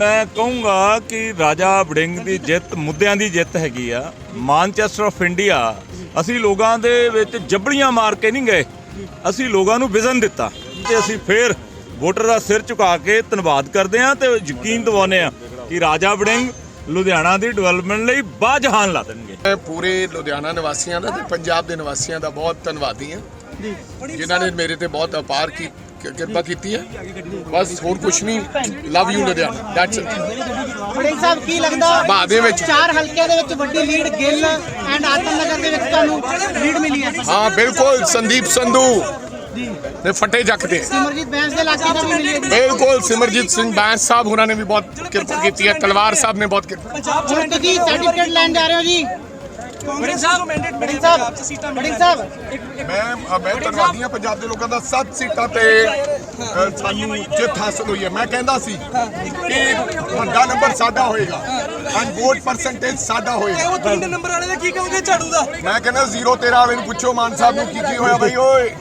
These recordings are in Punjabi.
ਮੈਂ ਕਹੂੰਗਾ ਕਿ ਰਾਜਾ ਵੜਿੰਗ ਦੀ ਜਿੱਤ ਮੁੱਦਿਆਂ ਦੀ ਜਿੱਤ ਹੈਗੀ ਆ। ਮਾਨਚੈਸਟਰ ਆਫ ਇੰਡੀਆ ਅਸੀਂ ਲੋਕਾਂ ਦੇ ਵਿੱਚ ਜਬੜੀਆਂ ਮਾਰ ਕੇ ਨਹੀਂ ਗਏ। ਅਸੀਂ ਲੋਕਾਂ ਨੂੰ ਵਿਜ਼ਨ ਦਿੱਤਾ ਤੇ ਅਸੀਂ ਫੇਰ ਵੋਟਰ ਦਾ ਸਿਰ ਝੁਕਾ ਕੇ ਧੰਨਵਾਦ ਕਰਦੇ ਹਾਂ ਤੇ ਯਕੀਨ ਦਿਵਾਉਂਦੇ ਹਾਂ ਕਿ ਰਾਜਾ ਵੜਿੰਗ ਲੁਧਿਆਣਾ ਦੀ ਡਿਵੈਲਪਮੈਂਟ ਲਈ ਬਾਜਹਾਨ ਲਾ ਦੇਣਗੇ। ਮੈਂ ਪੂਰੇ ਲੁਧਿਆਣਾ ਨਿਵਾਸੀਆਂ ਦਾ ਤੇ ਪੰਜਾਬ ਦੇ ਨਿਵਾਸੀਆਂ ਦਾ ਬਹੁਤ ਧੰਨਵਾਦੀ ਹਾਂ। ਜਿਨ੍ਹਾਂ ਨੇ ਮੇਰੇ ਤੇ ਬਹੁਤ ਅਪਾਰ ਕੀ ਕਿ- ਕਿਰਪਾ ਕੀਤੀ ਹੈ। ਬਸ ਹੋਰ ਕੁਝ ਨਹੀਂ। Love you Ludhiana that's it Warring Sahib ਕੀ ਲੱਗਦਾ? ਬਾਅਦ ਦੇ ਵਿੱਚ। ਚਾਰ ਹਲਕਿਆਂ ਦੇ ਵਿੱਚ ਵੱਡੀ ਲੀਡ ਗਿੱਲ ਐਂਡ ਆਤਮ ਨਗਰ ਦੇ ਵਿੱਚ ਤੁਹਾਨੂੰ ਲੀਡ ਮਿਲੀ ਹੈ। ਹਾਂ ਬਿਲਕੁਲ। ਸੰਦੀਪ ਸੰਧੂ ਨੇ ਫੱਟੇ ਚੱਕਦੇ ਸਿਮਰਜੀਤ ਬੈਂਸ ਦੇ ਇਲਾਕੇ ਤੋਂ ਵੀ ਮਿਲੀ ਹੈ। ਬਿਲਕੁਲ। ਸਿਮਰਜੀਤ ਸਿੰਘ ਬੈਂਸ ਸਾਹਿਬ ਉਹਨਾਂ ਨੇ ਵੀ ਬਹੁਤ ਕਿਰਪਾ ਕੀਤੀ ਹੈ। ਤਲਵਾਰ ਸਾਹਿਬ ਨੇ ਬਹੁਤ ਕਿਰਪਾ ਹੁਣ ਤੁਸੀਂ ਸਰਟੀਫਿਕੇਟ ਲੈਣ ਜਾ ਰਹੇ ਹੋ ਜੀ। ਵੜਿੰਗ ਸਾਹਿਬ ਮੈਂਡੇਟ ਸਾਹਿਬ ਮੈਂ ਮੈਂ ਧੰਨਵਾਦੀ ਹਾਂ ਪੰਜਾਬ ਦੇ ਲੋਕਾਂ ਦਾ 7 ਸੀਟਾਂ ਤੇ ਅ, ਸਾਨੂੰ ਜਿੱਤ ਹਾਸਲ ਹੋਈ ਹੈ। ਮੈਂ ਕਹਿੰਦਾ ਸੀ ਕਿ ਵੱਡਾ ਨੰਬਰ ਸਾਡਾ ਹੋਏਗਾ ਐਂਡ ਵੋਟ ਪਰਸੈਂਟੇਜ ਸਾਡਾ ਹੋਏਗਾ। ਉਹ ਤਿੰਨ ਨੰਬਰ ਵਾਲੇ ਦਾ ਕੀ ਕਹੋਗੇ ਝਾੜੂ ਦਾ? ਮੈਂ ਕਹਿੰਦਾ 0 13 ਵਾਲੇ ਨੂੰ ਪੁੱਛੋ ਮਾਨ ਸਾਹਿਬ ਨੂੰ ਕੀ ਕੀ ਹੋਇਆ ਬਈ ਓਏ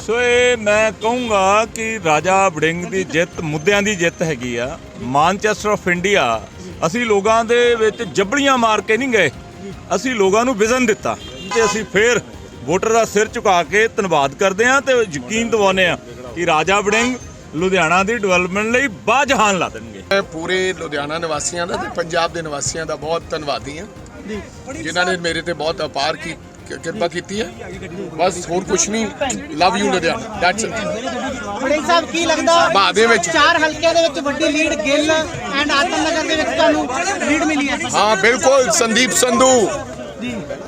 ਸੋ ਇਹ ਮੈਂ ਕਹੂੰਗਾ ਕਿ ਰਾਜਾ ਵੜਿੰਗ ਦੀ ਜਿੱਤ ਮੁੱਦਿਆਂ ਦੀ ਜਿੱਤ ਹੈਗੀ ਆ। ਮਾਨਚੈਸਟਰ ਆਫ ਇੰਡੀਆ ਅਸੀਂ ਲੋਕਾਂ ਦੇ ਵਿੱਚ ਜਬੜੀਆਂ ਮਾਰ ਕੇ ਨਹੀਂ ਗਏ। ਅਸੀਂ ਲੋਕਾਂ ਨੂੰ ਵਿਜ਼ਨ ਦਿੱਤਾ ਤੇ ਅਸੀਂ ਫੇਰ ਵੋਟਰ ਦਾ ਸਿਰ ਝੁਕਾ ਕੇ ਧੰਨਵਾਦ ਕਰਦੇ ਹਾਂ ਤੇ ਯਕੀਨ ਦਿਵਾਉਂਦੇ ਹਾਂ ਕਿ ਰਾਜਾ ਵੜਿੰਗ ਲੁਧਿਆਣਾ ਦੀ ਡਿਵੈਲਪਮੈਂਟ ਲਈ ਬਾਜਹਾਨ ਲਾ ਦੇਣਗੇ। ਮੈਂ ਪੂਰੇ ਲੁਧਿਆਣਾ ਨਿਵਾਸੀਆਂ ਦਾ ਤੇ ਪੰਜਾਬ ਦੇ ਨਿਵਾਸੀਆਂ ਦਾ ਬਹੁਤ ਧੰਨਵਾਦੀ ਹਾਂ। ਜਿਨ੍ਹਾਂ ਨੇ ਮੇਰੇ ਤੇ ਬਹੁਤ ਅਪਾਰ ਕੀ ਕਿ- ਕਿਰਪਾ ਕੀਤੀ ਹੈ। ਬਸ ਹੋਰ ਕੁਝ ਨਹੀਂ। Love you Ludhiana that's it Warring Sahib ਕੀ ਲੱਗਦਾ? ਬਾਅਦ ਦੇ ਵਿੱਚ। ਚਾਰ ਹਲਕਿਆਂ ਦੇ ਵਿੱਚ ਵੱਡੀ ਲੀਡ ਗਿੱਲ ਐਂਡ ਆਤਮ ਨਗਰ ਦੇ ਵਿੱਚ ਤੁਹਾਨੂੰ ਲੀਡ ਮਿਲੀ ਹੈ। ਹਾਂ ਬਿਲਕੁਲ ਸੰਦੀਪ ਸੰਧੂ।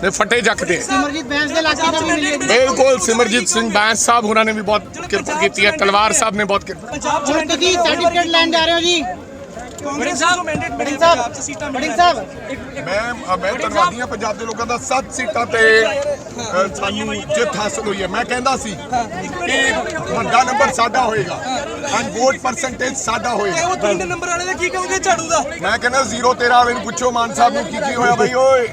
ਨੇ ਫੱਟੇ ਚੱਕਦੇ। ਸਿਮਰਜੀਤ ਬੈਂਸ ਦੇ ਇਲਾਕੇ ਤੋਂ ਵੀ ਮਿਲੀ ਹੈ। ਬਿਲਕੁਲ ਸਿਮਰਜੀਤ ਸਿੰਘ ਬੈਂਸ ਸਾਹਿਬ ਉਹਨਾਂ ਨੇ ਵੀ ਬਹੁਤ ਕਿਰਪਾ ਕੀਤੀ ਹੈ। ਤਲਵਾਰ ਸਾਹਿਬ ਨੇ ਬਹੁਤ ਕਿਰਪਾ ਹੁਣ ਤੁਸੀਂ ਸਰਟੀਫਿਕੇਟ ਲੈਣ ਜਾ ਰਹੇ ਹੋ ਜੀ। ਵੜਿੰਗ ਸਾਹਿਬ ਮੈਂਡੇਟ ਵੜਿੰਗ ਸਾਹਿਬ ਵੜਿੰਗ ਸਾਹਿਬ। ਮੈਂ ਮੈਂ ਧੰਨਵਾਦੀ ਹਾਂ ਪੰਜਾਬ ਦੇ ਲੋਕਾਂ ਦਾ 7 ਸੀਟਾਂ ਤੇ ਅ, ਸਾਨੂੰ ਜਿੱਤ ਹਾਸਲ ਹੋਈ ਹੈ। ਮੈਂ ਕਹਿੰਦਾ ਸੀ ਕਿ ਵੱਡਾ ਨੰਬਰ ਸਾਡਾ ਹੋਏਗਾ ਐਂਡ ਵੋਟ ਪਰਸੈਂਟੇਜ ਸਾਡਾ ਹੋਏਗਾ। ਉਹ ਤਿੰਨ ਨੰਬਰ ਵਾਲੇ ਦਾ ਕੀ ਕਹੋਗੇ ਝਾੜੂ ਦਾ? ਮੈਂ ਕਹਿੰਦਾ 0 13 ਵਾਲੇ ਨੂੰ ਪੁੱਛੋ ਮਾਨ ਸਾਹਿਬ ਨੂੰ ਕੀ ਕੀ ਹੋਇਆ ਬਈ ਓਏ।